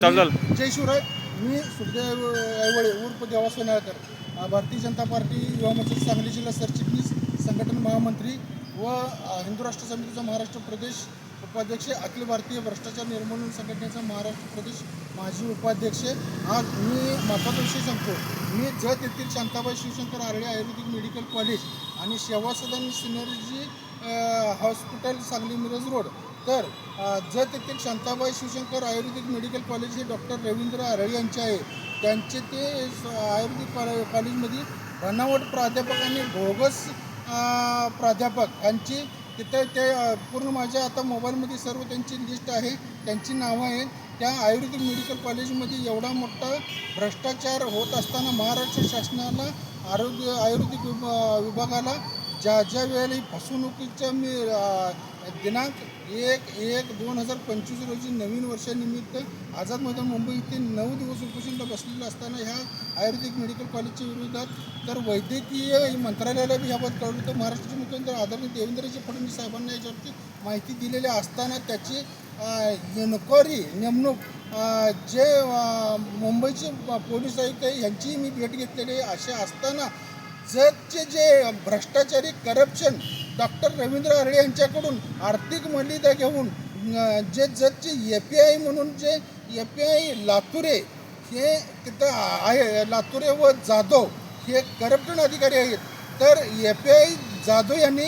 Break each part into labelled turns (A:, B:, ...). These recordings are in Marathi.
A: चालू झालं
B: जय शिवराय मी सुखदेव ऐवळे उर्फ देवा सोनाळकर भारतीय जनता पार्टी युवा मोर्चा सांगली जिल्हा सरचिटणीस संघटन महामंत्री व हिंदू राष्ट्र समितीचा महाराष्ट्र प्रदेश उपाध्यक्ष अखिल भारतीय भ्रष्टाचार निर्मूलन संघटनेचा महाराष्ट्र प्रदेश माजी उपाध्यक्ष. आज मी महत्त्वाचा विषय सांगतो. मी जत येथील शांताबाई शिवशंकर आरळे आयुर्वेदिक मेडिकल कॉलेज आणि Seva Sadan synergy hospital Sangli Miraj road. तर जत येथील शांताबाई शिवशंकर आयुर्वेदिक मेडिकल कॉलेज हे डॉक्टर रवींद्र आरळी यांचे आहे. त्यांचे ते आयुर्वेदिक कॉले कॉलेजमधील बनावट प्राध्यापक आणि बोगस प्राध्यापक यांची तिथे ते पूर्ण माझ्या आता मोबाईलमध्ये सर्व त्यांची लिस्ट आहे. त्यांची नावं आहेत. त्या आयुर्वेदिक मेडिकल कॉलेजमध्ये एवढा मोठा भ्रष्टाचार होत असताना महाराष्ट्र शासनाला आरोग्य आयुर्वेदिक विभा विभागाला ज्या ज्या वेळेला ही फसवणुकीच्या मी दिनांक एक एक दोन हजार पंचवीस रोजी नवीन वर्षानिमित्त आझाद मैदान मुंबई इथे नऊ दिवस उपोषणला बसलेलं असताना ह्या आयुर्वेदिक मेडिकल कॉलेजच्या विरोधात तर वैद्यकीय मंत्रालयाला बी याबाबत कळवलं तर महाराष्ट्राचे मुख्यमंत्री आदरणीय देवेंद्रजी फडणवीस साहेबांना याच्यावरती माहिती दिलेली असताना त्याची इन्क्वायरी नेमणूक जे मुंबईचे पोलीस आयुक्त यांचीही मी भेट घेतलेली असे असताना जगचे जे भ्रष्टाचारी करप्शन डॉक्टर रवींद्र आरळे यांच्याकडून आर्थिक मलिदा घेऊन जे जगचे ए पी आय म्हणून जे ए पी आय लातुरे हे तिथं आहे लातुरे व जाधव हे करप्शन अधिकारी आहेत. तर ए पी आय जाधव यांनी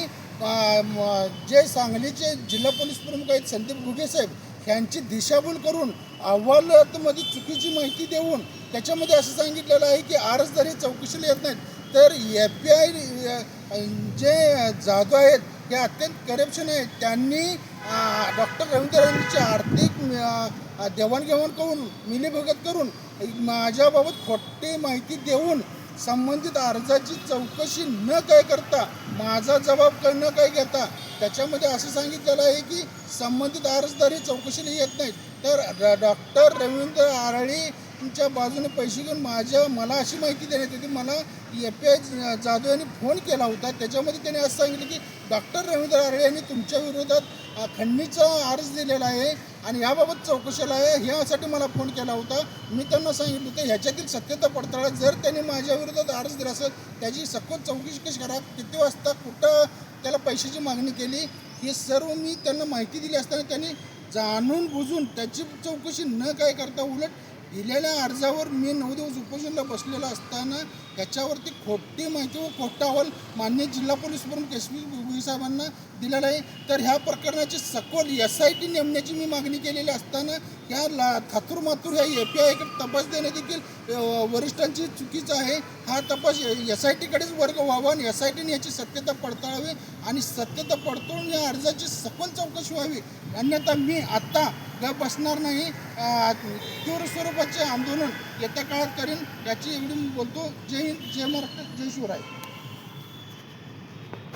B: जे सांगलीचे जिल्हा पोलीस प्रमुख आहेत संदीप घुगे साहेब ह्यांची दिशाभूल करून अहवालातमध्ये चुकीची माहिती देऊन त्याच्यामध्ये असं सांगितलेलं आहे की आरसदारी चौकशीला येत नाहीत. तर एफ बी आय जे जाधव आहेत हे अत्यंत करप्शन आहेत. त्यांनी डॉक्टर रवींद्र यांची आर्थिक देवाणघेवाण करून मिलीभगत करून माझ्याबाबत खोटी माहिती देऊन संबंधित अर्जाची चौकशी न काय करता माझा जबाब न काय घेता त्याच्यामध्ये असं सांगितलेलं आहे की संबंधित अर्जदारी चौकशीला येत नाहीत. तर ड- डॉक्टर रवींद्र तुमच्या बाजूने पैसे घेऊन माझ्या मला अशी माहिती देण्यात येते. मला ए पी आय जाधव यांनी फोन केला होता. त्याच्यामध्ये त्यांनी असं सांगितलं की डॉक्टर रवींद्र आरळे यांनी तुमच्या विरोधात खंडणीचा अर्ज दिलेला आहे आणि याबाबत चौकशीला आहे. ह्यासाठी मला फोन केला होता. मी त्यांना सांगितलं होतं ह्याच्यातील सत्यता पडताळा जर त्यांनी माझ्या विरोधात अर्ज दिला असेल त्याची सखोल चौकशी कशी करा? किती वाजता कुठं त्याला पैशाची मागणी केली? हे सर्व मी त्यांना माहिती दिली असताना त्यांनी जाणून बुजून त्याची चौकशी न काय करता उलट दिलेल्या अर्जावर मी नऊ दिवस उपोषणला बसलेला असताना त्याच्यावरती खोटी माहिती व खोटा अहवाल मान्य जिल्हा पोलीस प्रमुख एस पी साहेबांना दिलेला आहे. तर ह्या प्रकरणाची सखोल एस आय टी नेमण्याची मी मागणी केलेली असताना ह्या ला थातूर मातूर ह्या ए पी आयकडे तपास देणे देखील वरिष्ठांची चुकीचं आहे. हा तपास एस आय टीकडेच वर्ग व्हावा आणि एस आय टीने याची सत्यता पडताळावी. आणि सत्यता पडताळून या अर्जाची सखोल चौकशी व्हावी. अन्यथा मी आत्ता ग बसणार नाही अ, तीव्र स्वरूपाचे आंदोलन येत्या काळात करीन याची एवढी मी बोलतो. जय हिंद जय महाराष्ट्र जय शिवराय.